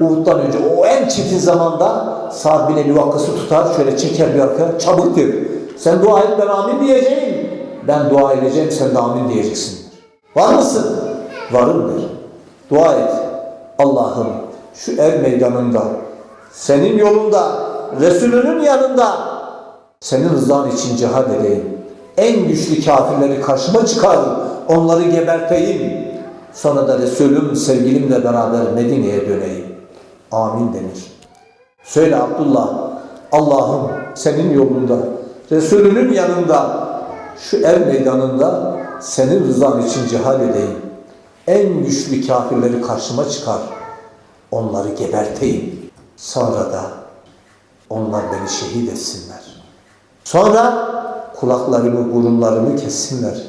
Uhud'dan önce o en çetin zamanda Sa'd bin Ebi Vakkas'ı tutar, şöyle çeker bir arkaya, çabuk der. Sen dua et ben amin diyeceğim. Ben dua edeceğim, sen de amin diyeceksin. Var mısın? Varım der. Dua et. Allah'ım şu ev meydanında, senin yolunda, Resulünün yanında senin rızan için cihad edeyim. En güçlü kafirleri karşıma çıkar, onları geberteyim. Sonra da Resulüm sevgilimle beraber Medine'ye döneyim. Amin denir. Söyle Abdullah, Allah'ım senin yolunda, Resulünün yanında, şu ev meydanında senin rızan için cihad edeyim. En güçlü kafirleri karşıma çıkar, onları geberteyim. Sonra da onlar beni şehit etsinler. Sonra kulaklarımı, burunlarımı kessinler.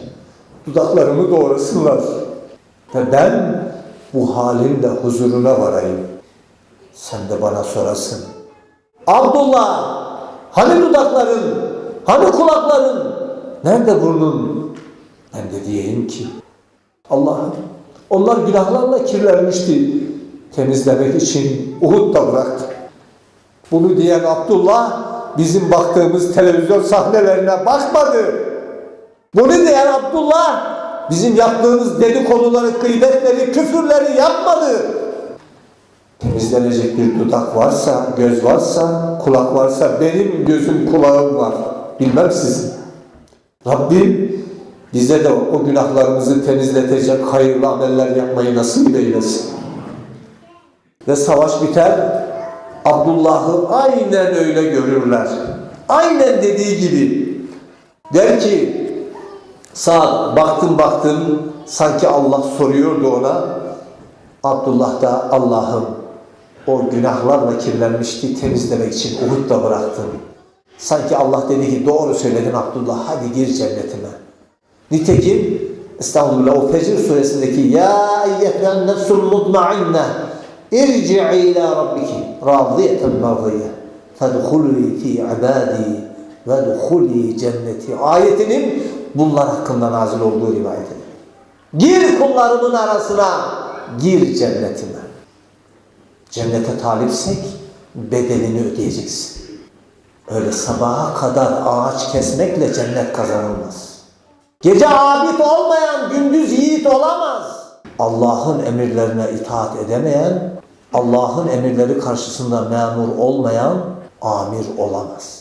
Dudaklarımı doğrasınlar. Ve ben bu halimle huzuruna varayım. Sen de bana sorasın. Abdullah, hani dudakların, hani kulakların, nerede burnun? Ben de diyeyim ki, Allah'ım onlar günahlarla kirlenmişti. Temizlemek için Uhud'da bıraktı. Bunu diyen Abdullah bizim baktığımız televizyon sahnelerine bakmadı. Bunu diyen Abdullah bizim yaptığımız dedikoduları, gıybetleri, küfürleri yapmadı. Temizlenecek bir dudak varsa, göz varsa, kulak varsa benim gözüm kulağım var. Bilmem sizin. Rabbim bize de o günahlarımızı temizletecek hayırlı ameller yapmayı nasip eylesin. Ve savaş biter, Abdullah'ı aynen öyle görürler. Aynen dediği gibi. Der ki, Sa'd baktım baktım sanki Allah soruyordu ona. Abdullah da Allah'ım o günahlarla kirlenmişti temizlemek için Uhud'da bıraktım. Sanki Allah dedi ki doğru söyledin Abdullah hadi gir cennetime. Nitekim Estağfurullah o Fecr suresindeki Ya eyyethen nefsul mutmainne irci'i ila rabbiki radiyeten merdiye fedhuli fi ibadi ve duhuli cenneti ayetinin bunlar hakkında nazil olduğu rivayet edilir. Gir kullarımın arasına, gir cennetime. Cennete talipsek bedelini ödeyeceksin. Öyle sabaha kadar ağaç kesmekle cennet kazanılmaz. Gece abid olmayan gündüz yiğit olamaz. Allah'ın emirlerine itaat edemeyen, Allah'ın emirleri karşısında memur olmayan amir olamaz.